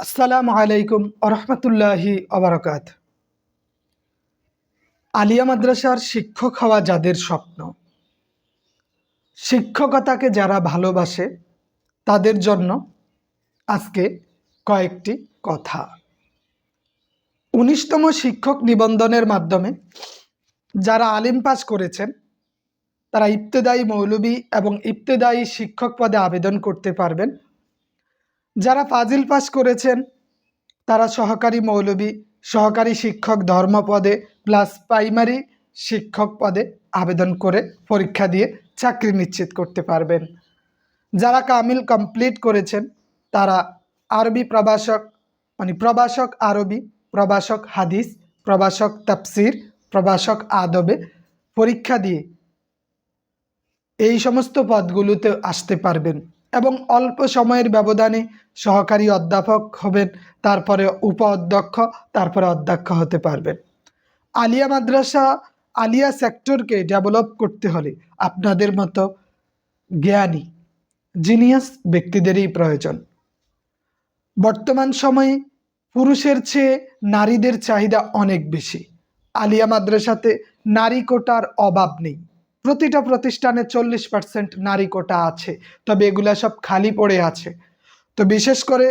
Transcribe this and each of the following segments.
আসসালামু আলাইকুম আরহামতুল্লাহি আবরকাত আলিয়া মাদ্রাসার শিক্ষক হওয়া যাদের স্বপ্ন, শিক্ষকতাকে যারা ভালোবাসে তাদের জন্য আজকে কয়েকটি কথা। উনিশতম শিক্ষক নিবন্ধনের মাধ্যমে যারা আলিম পাস করেছেন, তারা ইবতেদায়ী মৌলবী এবং ইবতেদায়ী শিক্ষক পদে আবেদন করতে পারবেন। যারা ফাজিল পাস করেছেন, তারা সহকারী মৌলবী, সহকারী শিক্ষক ধর্ম পদে প্লাস প্রাইমারি শিক্ষক পদে আবেদন করে পরীক্ষা দিয়ে চাকরি নিশ্চিত করতে পারবেন। যারা কামিল কমপ্লিট করেছেন, তারা আরবি প্রভাষক মানে প্রভাষক আরবি, প্রভাষক হাদিস, প্রভাষক তাফসির, প্রভাষক আদবে পরীক্ষা দিয়ে এই সমস্ত পদগুলোতে আসতে পারবেন। এবং অল্প সময়ের ব্যবধানে সহকারী অধ্যাপক হবেন, তারপরে উপ অধ্যক্ষ তারপরে অধ্যক্ষ হতে পারবেন। আলিয়া মাদ্রাসা আলিয়া সেক্টরকে ডেভেলপ করতে হলে আপনাদের মতো জ্ঞানী, জিনিয়াস ব্যক্তিদেরই প্রয়োজন। বর্তমান সময়ে পুরুষের চেয়ে নারীদের চাহিদা অনেক বেশি। আলিয়া মাদ্রাসাতে নারী কোটার অভাব নেই। প্রতিটা প্রতিষ্ঠানে চল্লিশ পার্সেন্ট নারী কোটা আছে, তবে এগুলা সব খালি পড়ে আছে। তো বিশেষ করে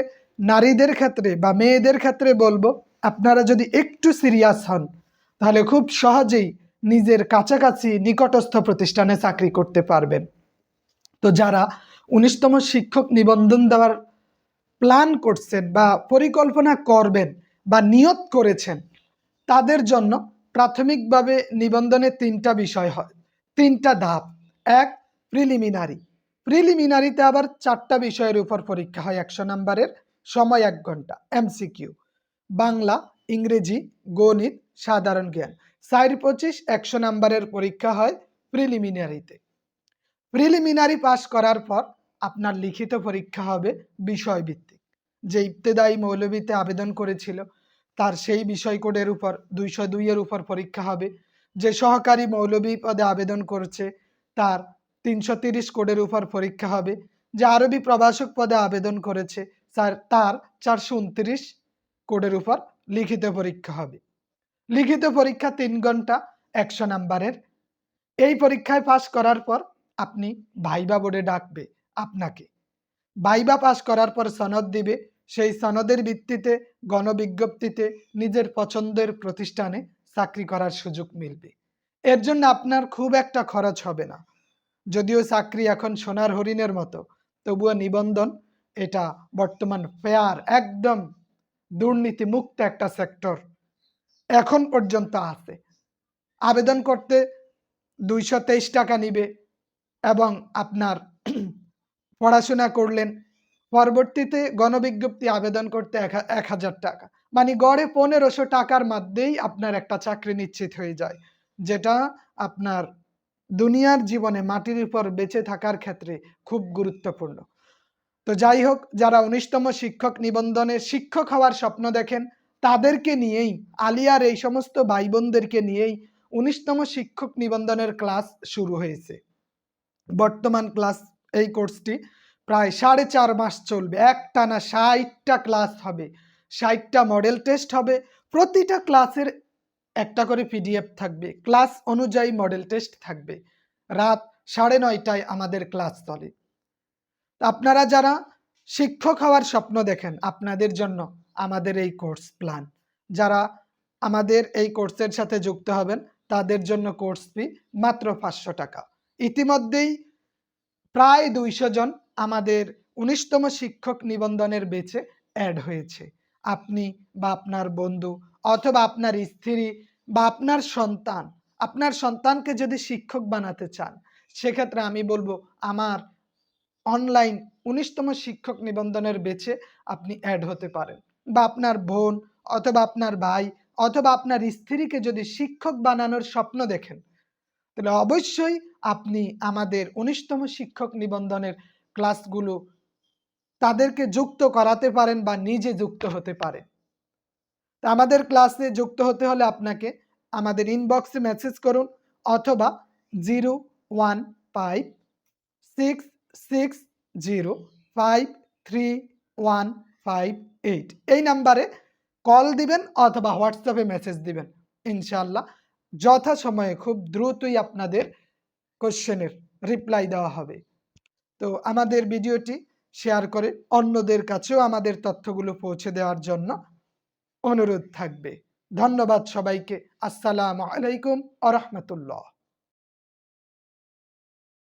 নারীদের ক্ষেত্রে বা মেয়েদের ক্ষেত্রে বলব, আপনারা যদি একটু সিরিয়াস হন, তাহলে খুব সহজেই নিজের কাছাকাছি নিকটস্থ প্রতিষ্ঠানে চাকরি করতে পারবেন। তো যারা উনিশতম শিক্ষক নিবন্ধন দেওয়ার প্ল্যান করছেন বা পরিকল্পনা করবেন বা নিয়ত করেছেন, তাদের জন্য প্রাথমিকভাবে নিবন্ধনে তিনটা বিষয় হয়। তিনটা ধাপ। এক প্রিলিমিনারি প্রিলিমিনারিতে আবার চারটা বিষয়ের উপর পরীক্ষা হয় একশো নাম্বারের। সময় এক ঘণ্টা এমসিকিউ বাংলা, ইংরেজি, গণিত, সাধারণ জ্ঞান। চার পঁচিশ, একশো নাম্বারের পরীক্ষা হয় প্রিলিমিনারিতে প্রিলিমিনারি পাস করার পর আপনার লিখিত পরীক্ষা হবে বিষয়ভিত্তিক। যে ইবতেদায়ী মৌলবীতে আবেদন করেছিল, তার সেই বিষয় কোডের উপর, দুইশো দুইয়ের উপর পরীক্ষা হবে যে সহকারী মৌলবী পদে আবেদন করছে, তার তিনশো তিরিশ কোডের উপর পরীক্ষা হবে। যে আরবি প্রভাষক পদে আবেদন করেছে, তার তার চারশো উনত্রিশ কোডের উপর লিখিত পরীক্ষা হবে। লিখিত পরীক্ষা তিন ঘণ্টা, একশো নাম্বারের। এই পরীক্ষায় পাশ করার পর আপনি ভাইবা বোর্ডে ডাকবে আপনাকে। ভাইবা পাশ করার পর সনদ দিবে। সেই সনদের ভিত্তিতে গণবিজ্ঞপ্তিতে নিজের পছন্দের প্রতিষ্ঠানে চাকরি করার সুযোগ মিলবে। এর জন্য আপনার খুব একটা খরচ হবে না। যদিও চাকরি এখন সোনার হরিণের মতো, তবুও নিবন্ধন, এটা বর্তমান ফেয়ার একদম দুর্নীতি মুক্ত একটা সেক্টর এখন পর্যন্ত আছে। আবেদন করতে দুইশো তেইশ টাকা নিবে এবং আপনার পড়াশোনা করলেন পরবর্তীতে গণবিজ্ঞপ্তি আবেদন করতে এক হাজার টাকা। মানে গড়ে পনেরোশো টাকার মধ্যেই আপনার একটা চাকরি নিশ্চিত হয়ে যায়। যেটা আপনার দুনিয়ার জীবনে মাটির উপর বেঁচে থাকার ক্ষেত্রে খুব গুরুত্বপূর্ণ। তো যাই হোক, যারা উনিশতম শিক্ষক নিবন্ধনে শিক্ষক হওয়ার স্বপ্ন দেখেন, তাদেরকে নিয়েই, আলিয়ার এই সমস্ত ভাই বোনদেরকে নিয়েই উনিশতম শিক্ষক নিবন্ধনের ক্লাস শুরু হয়েছে। বর্তমান ক্লাস এই কোর্সটি প্রায় সাড়ে চার মাস চলবে। একটানা ষাটটা ক্লাস হবে। ষাটটা মডেল টেস্ট হবে। প্রতিটা ক্লাসের একটা করে পিডিএফ থাকবে। ক্লাস অনুযায়ী মডেল টেস্ট থাকবে। রাত সাড়ে নয়টায় আমাদের ক্লাস চলে। আপনারা যারা শিক্ষক হওয়ার স্বপ্ন দেখেন, আপনাদের জন্য আমাদের এই কোর্স প্ল্যান। যারা আমাদের এই কোর্সের সাথে যুক্ত হবেন, তাদের জন্য কোর্স ফি মাত্র পাঁচশো টাকা। ইতিমধ্যেই প্রায় দুইশো জন আমাদের উনিশতম শিক্ষক নিবন্ধনের বেচে অ্যাড হয়েছে। আপনি বা আপনার বন্ধু অথবা আপনার স্ত্রী বা আপনার সন্তান, আপনার সন্তানকে যদি শিক্ষক বানাতে চান, সেক্ষেত্রে আমি বলব আমার অনলাইন উনিশতম শিক্ষক নিবন্ধনের বেচে আপনি অ্যাড হতে পারেন। বা আপনার বোন অথবা আপনার ভাই অথবা আপনার স্ত্রীকে যদি শিক্ষক বানানোর স্বপ্ন দেখেন, তাহলে অবশ্যই আপনি আমাদের উনিশতম শিক্ষক নিবন্ধনের ক্লাসগুলো তাদেরকে যুক্ত করাতে পারেন বা নিজে যুক্ত হতে পারেন। তা আমাদের ক্লাসে যুক্ত হতে হলে আপনাকে আমাদের ইনবক্সে মেসেজ করুন অথবা zero one five six six zero five three one five eight. এই নাম্বারে কল দিবেন অথবা হোয়াটসঅ্যাপে মেসেজ দিবেন। ইনশাল্লাহ যথাসময়ে খুব দ্রুতই আপনাদের কোশ্চেনের রিপ্লাই দেওয়া হবে। তো আমাদের ভিডিওটি শেয়ার করে অন্যদের কাছেও আমাদের তথ্যগুলো পৌঁছে দেওয়ার জন্য অনুরোধ থাকবে। ধন্যবাদ সবাইকে। আসসালামু আলাইকুম আ রহমতুল্লাহ।